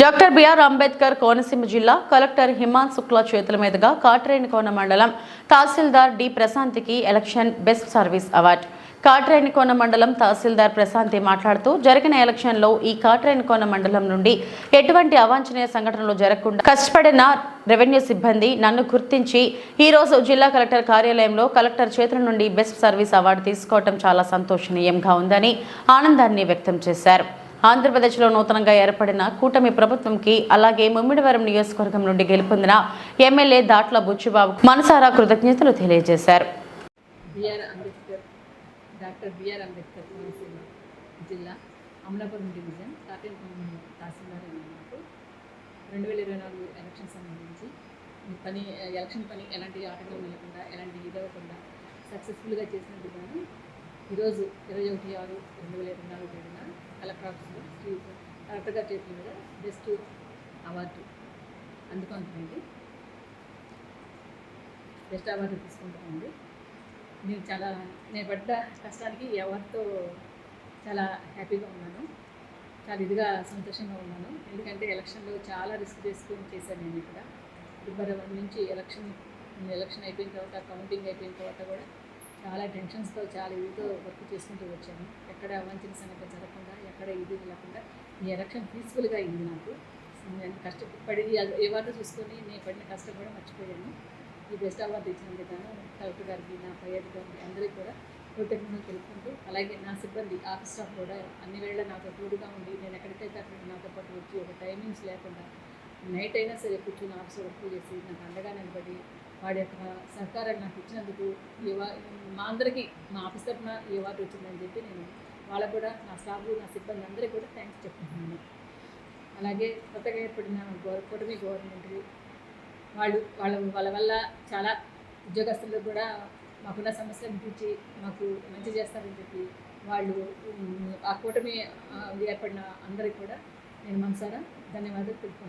Doctor B R Ambedkar Konaseema జిల్లా collector Himan Shukla చేతుల మీదుగా కాట్రేనికోన మండలం తహసీల్దార్ D ప్రశాంత్కి election best service award. Katrenikona మండలం తహసీల్దార్ ప్రశాంతి మాట్లాడుతూ జరిగిన ఎలక్షన్లో ఈ కాట్రేనికోన మండలం నుండి ఎటువంటి అవాంఛనీయ సంఘటనలు జరగకుండా కష్టపడిన రెవెన్యూ సిబ్బంది నన్ను గుర్తించి ఈరోజు జిల్లా కలెక్టర్ కార్యాలయంలో కలెక్టర్ చేతుల నుండి బెస్ట్ సర్వీస్ అవార్డు తీసుకోవడం చాలా సంతోషనీయంగా ఉందని ఆనందాన్ని వ్యక్తం చేశారు. ఆంధ్రప్రదేశ్లో నూతనంగా ఏర్పడిన కూటమి ప్రభుత్వంకి అలాగే ముమ్మిడివరం నియోజకవర్గం నుండి గెలుపొందిన ఎమ్మెల్యే దాట్ల బుచ్చిబాబు మనసారా కృతజ్ఞతలు తెలియజేశారు. Ambedkar doctor B R Ambedkar Konaseema జిల్లా అమలాపురం డివిజన్ తహసీల్దార్ నాకు రెండు వేల ఇరవై నాలుగు ఎలక్షన్ సంబంధించి పని ఎలక్షన్ పని ఎలాంటి ఆటంకం లేకుండా ఎలాంటి ఇదవ్వకుండా అవ్వకుండా సక్సెస్ఫుల్గా చేసినందుకు గాను ఈరోజు ఇరవై ఒకటి ఆరు రెండు వేల ఇరవై నాలుగు తేదీన కలెక్టర్ ఆఫీస్లో శ్రీ కలెక్టర్ గారి చేతుల మీద బెస్ట్ అవార్డు అందుకుంటుంది. బెస్ట్ అవార్డు తీసుకుంటామండి. నేను చాలా నేను పడ్డ కష్టానికి ఎవరితో చాలా హ్యాపీగా ఉన్నాను. చాలా ఇదిగా సంతోషంగా ఉన్నాను. ఎందుకంటే ఎలక్షన్లో చాలా రిస్క్ తీసుకొని చేశాను నేను ఇక్కడ. ఫిబ్రవరి నుంచి ఎలక్షన్ ఎలక్షన్ అయిపోయిన తర్వాత కౌంటింగ్ అయిపోయిన తర్వాత కూడా చాలా టెన్షన్స్తో చాలా ఇదితో వర్క్ చేసుకుంటూ వచ్చాను. ఎక్కడ అవాంఛన సంగతి జరగకుండా ఎక్కడ ఇది లేకుండా ఈ ఎలక్షన్ పీస్ఫుల్గా అయింది నాకు. నేను కష్టపడి ఏ చూసుకొని నేను పడిన కష్టం కూడా మర్చిపోయాను. ఈ బెస్ట్ అవార్డు ఇచ్చినందుకు గాను కలెక్టర్ గారికి నా పై అధికారికి అందరికీ కూడా కృతజ్ఞతలు తెలుపుకుంటూ అలాగే నా సిబ్బంది ఆఫీస్ స్టాఫ్ కూడా అన్ని వేళ నాతో తోడుగా ఉండి నేను ఎక్కడికైతే అక్కడ నాతో పాటు వచ్చి ఒక టైమింగ్స్ లేకుండా నైట్ అయినా సరే కూర్చొని ఆఫీస్ వర్క్ చేసి నాకు అండగా నిలబడి వాడి యొక్క సహకారాన్ని నాకు ఇచ్చినందుకు యువ మా అందరికీ మా ఆఫీస్ తరఫున ఈ అవార్డు వచ్చిందని చెప్పి నేను వాళ్ళకు కూడా నా స్టాఫ్ నా సిబ్బంది అందరికీ కూడా థ్యాంక్స్ చెప్తున్నాను. అలాగే కొత్తగా ఏర్పడిన గవర్ కూటమి గవర్నమెంట్ వాళ్ళు వాళ్ళ వాళ్ళ వల్ల చాలా ఉద్యోగస్తులకు కూడా మాకున్న సమస్యలను తీర్చి మాకు మంచి చేస్తారని చెప్పి వాళ్ళు ఆ కూటమి ఏర్పడిన అందరికీ కూడా నేను మనసారా ధన్యవాదాలు తెలుపుకుంటున్నాను.